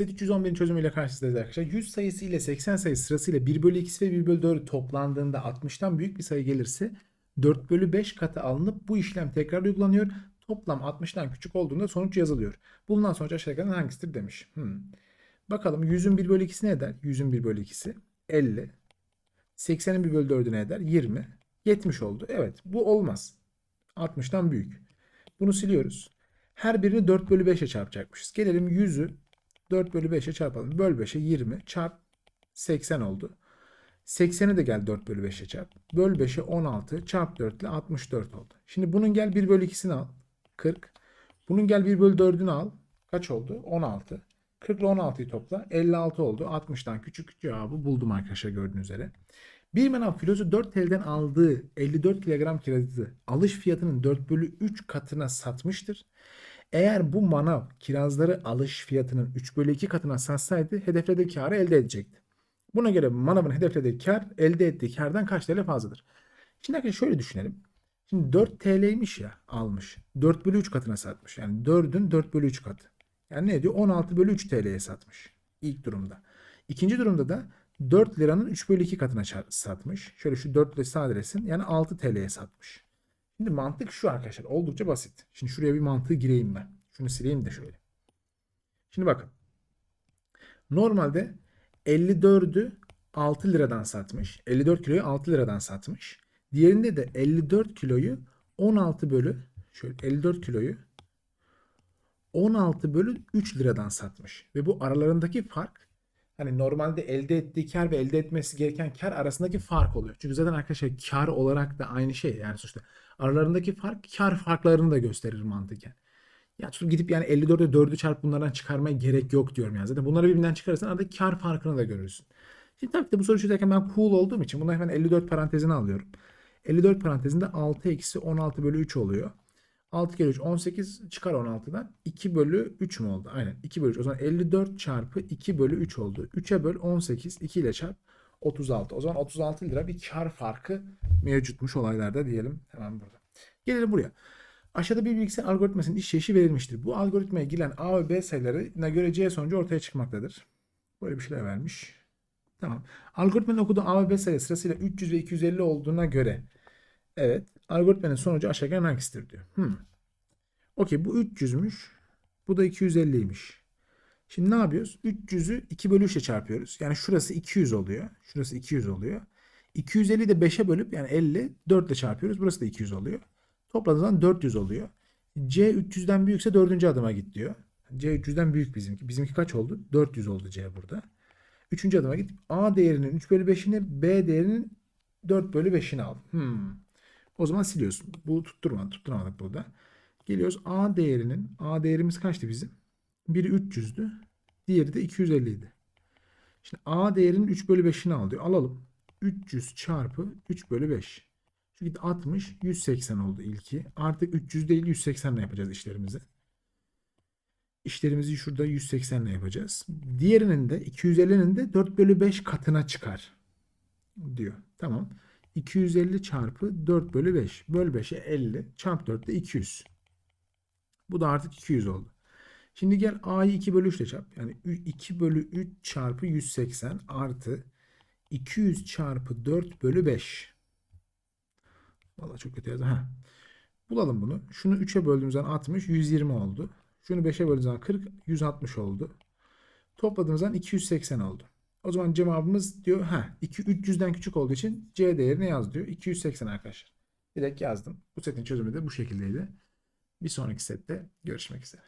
Set 311'in çözümüyle karşınızdayız arkadaşlar. 100 sayısı ile 80 sayısı sırasıyla 1 bölü 2'si ve 1 bölü 4'ü toplandığında 60'tan büyük bir sayı gelirse 4 bölü 5 katı alınıp bu işlem tekrar uygulanıyor. Toplam 60'tan küçük olduğunda sonuç yazılıyor. Bulunan sonuç aşağıdakilerden hangisidir demiş. Hmm. Bakalım 100'ün 1 bölü 2'si ne eder? 100'ün 1 bölü 2'si 50. 80'in 1 bölü 4'ü ne eder? 20. 70 oldu. Evet bu olmaz. 60'tan büyük. Bunu siliyoruz. Her birini 4 bölü 5'e çarpacakmışız. Gelelim 100'ü 4 bölü 5'e çarpalım. Böl 5'e 20 çarp 80 oldu. 80'i de gel 4 bölü 5'e çarp. Böl 5'e 16 çarp 4 ile 64 oldu. Şimdi bunun gel 1 bölü 2'sini al. 40. Bunun gel 1 bölü 4'ünü al. Kaç oldu? 16. 40 ile 16'yı topla. 56 oldu. 60'tan küçük cevabı buldum arkadaşlar gördüğünüz üzere. Bir manav filozu 4 TL'den aldığı 54 kilogram kirazı alış fiyatının 4 bölü 3 katına satmıştır. Eğer bu manav kirazları alış fiyatının 3 bölü 2 katına satsaydı hedeflediği karı elde edecekti. Buna göre manavın hedeflediği kar elde ettiği kardan kaç TL fazladır? Şimdi arkadaşlar şöyle düşünelim. Şimdi 4 TL'ymiş ya almış. 4 bölü 3 katına satmış. Yani 4'ün 4 bölü 3 katı. Yani ne ediyor? 16 bölü 3 TL'ye satmış. İlk durumda. İkinci durumda da 4 liranın 3 bölü 2 katına satmış. Şöyle şu 4 ile sadelesin. Yani 6 TL'ye satmış. Şimdi mantık şu arkadaşlar. Oldukça basit. Şimdi şuraya bir mantığı gireyim ben. Şunu sileyim de şöyle. Şimdi bakın. Normalde 54'ü 6 liradan satmış. 54 kiloyu 6 liradan satmış. Diğerinde de 54 kiloyu 16 bölü şöyle 54 kiloyu 16 bölü 3 liradan satmış. Ve bu aralarındaki fark hani normalde elde ettiği kar ve elde etmesi gereken kar arasındaki fark oluyor. Çünkü zaten arkadaşlar kar olarak da aynı şey. Yani sonuçta aralarındaki fark kar farklarını da gösterir mantıken. Ya tutup gidip yani 54'e 4'ü çarp bunlardan çıkarmaya gerek yok diyorum yani. Zaten bunları birbirinden çıkarırsan arada kar farkını da görürsün. Şimdi tabii ki de bu soruyu çözerken ben cool olduğum için bunu hemen 54 parantezine alıyorum. 54 parantezinde 6 eksi 16 bölü 3 oluyor. 6 kere 3 18 çıkar 16'dan 2 bölü 3 mü oldu? Aynen 2 bölü 3. O zaman 54 çarpı 2 bölü 3 oldu. 3'e böl 18 2 ile çarp 36. O zaman 36 lira bir kar farkı mevcutmuş olaylarda diyelim hemen burada. Gelelim buraya. Aşağıda bir bilgisayar algoritmasının işleyişi verilmiştir. Bu algoritmaya giren A ve B sayılarına göre C sonucu ortaya çıkmaktadır. Böyle bir şeyler vermiş. Tamam. Algoritmanın okuduğu A ve B sayı sırasıyla 300 ve 250 olduğuna göre evet algoritmanın sonucu aşağıdan hangisidir diyor. Hmm. Okey bu 300'müş. Bu da 250'ymiş. Şimdi ne yapıyoruz? 300'ü 2 bölü 3 ile çarpıyoruz. Yani şurası 200 oluyor. Şurası 200 oluyor. 250'yi de 5'e bölüp yani 50 4 ile çarpıyoruz. Burası da 200 oluyor. Topladığınız zaman 400 oluyor. C 300'den büyükse dördüncü adıma git diyor. C 300'den büyük bizimki. Bizimki kaç oldu? 400 oldu C burada. Üçüncü adıma git. A değerinin 3 bölü 5'ini B değerinin 4 bölü 5'ini al. Hmm. O zaman siliyorsun. Bu tutturmadık. Tutturamadık burada. Geliyoruz A değerinin. A değerimiz kaçtı bizim? Biri 300'dü. Diğeri de 250 idi. Şimdi A değerinin 3 bölü 5'ini al diyor. Alalım. 300 çarpı 3 bölü 5. Şu gitti 60. 180 oldu ilki. Artık 300 değil 180 ile yapacağız işlerimizi. İşlerimizi şurada 180 ile yapacağız. Diğerinin de 250'nin de 4 bölü 5 katına çıkar. Diyor. Tamam. 250 çarpı 4 bölü 5. Böl 5'e 50. Çarp 4 de 200. Bu da artık 200 oldu. Şimdi gel A'yı 2 bölü 3 ile çarp. Yani 2 bölü 3 çarpı 180 artı 200 çarpı 4 bölü 5. Valla çok kötü yazdım. Ha. Bulalım bunu. Şunu 3'e böldüğümüz zaman 60, 120 oldu. Şunu 5'e böldüğümüz zaman 40, 160 oldu. Topladığımız zaman 280 oldu. O zaman cevabımız diyor ha 2 300'den küçük olduğu için C değerini yaz diyor. 280 arkadaşlar. Direkt yazdım. Bu setin çözümü de bu şekildeydi. Bir sonraki sette görüşmek üzere.